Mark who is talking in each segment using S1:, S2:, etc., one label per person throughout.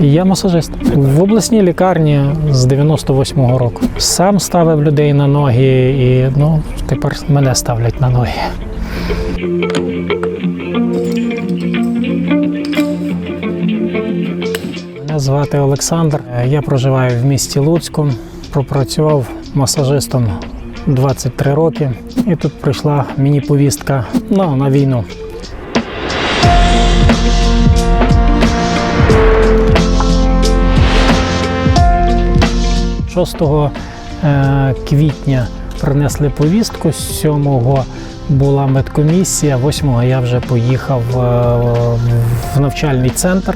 S1: Я масажист в обласній лікарні з 98-го року. Сам ставив людей на ноги, і ну тепер мене ставлять на ноги. Мене звати Олександр. Я проживаю в місті Луцьку. Пропрацював масажистом 23 роки, і тут прийшла мені повістка ну, на війну. 6 е, квітня принесли повістку, 7 була медкомісія, 8 я вже поїхав е, в навчальний центр,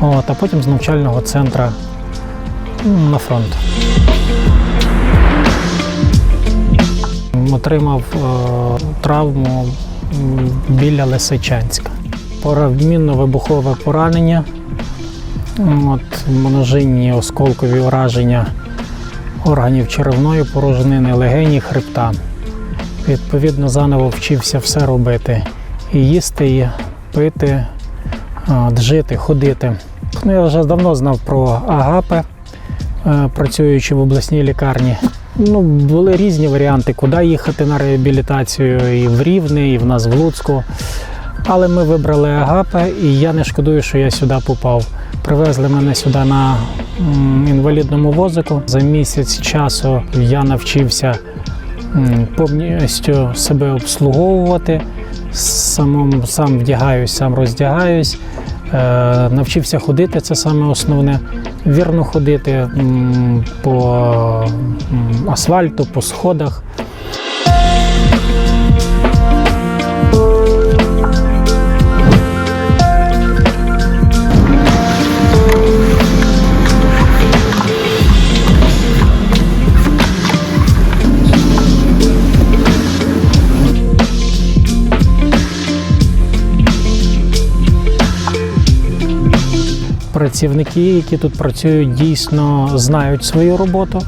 S1: от, а потім з навчального центру на фронт. Отримав е, травму біля Лисичанська. Поравмінно-вибухове поранення, от, множинні осколкові ураження органів черевної порожнини, легені, хребта. Відповідно, заново вчився все робити. І їсти, і пити, жити, ходити. Ну, я вже давно знав про агапи, е, працюючи в обласній лікарні. Ну, були різні варіанти, куди їхати на реабілітацію, і в Рівне, і в нас в Луцьку. Але ми вибрали Агапе, і я не шкодую, що я сюди попав. Привезли мене сюди на інвалідному возику. За місяць часу я навчився повністю себе обслуговувати. Самом, сам вдягаюсь, сам роздягаюсь. Е, навчився ходити, це саме основне. Вірно ходити по асфальту, по сходах. Працівники, які тут працюють, дійсно знають свою роботу.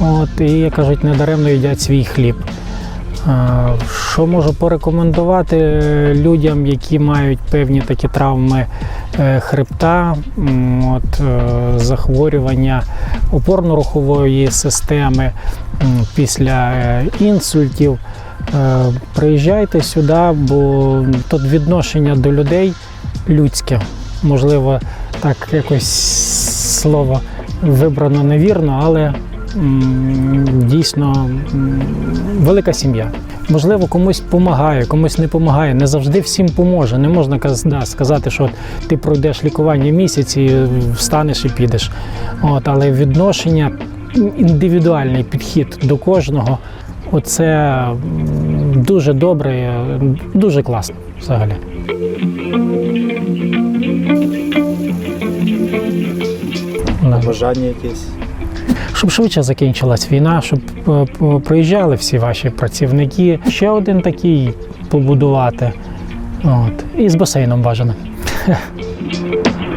S1: От, і, як кажуть, недаремно їдять свій хліб. Що можу порекомендувати людям, які мають певні такі травми е, хребта, от, е, захворювання опорно-рухової системи після е, інсультів. Приїжджайте сюди, бо тут відношення до людей людське. Можливо, так якось слово вибрано невірно, але дійсно велика сім'я. Можливо, комусь допомагає, комусь не допомагає. Не завжди всім поможе. Не можна да, сказати, що ти пройдеш лікування місяць і встанеш і підеш. От, але відношення, індивідуальний підхід до кожного оце дуже добре, дуже класно взагалі. Да.
S2: якісь.
S1: Щоб швидше закінчилась війна, щоб е, приїжджали всі ваші працівники. Ще один такий побудувати. От. І з басейном бажано.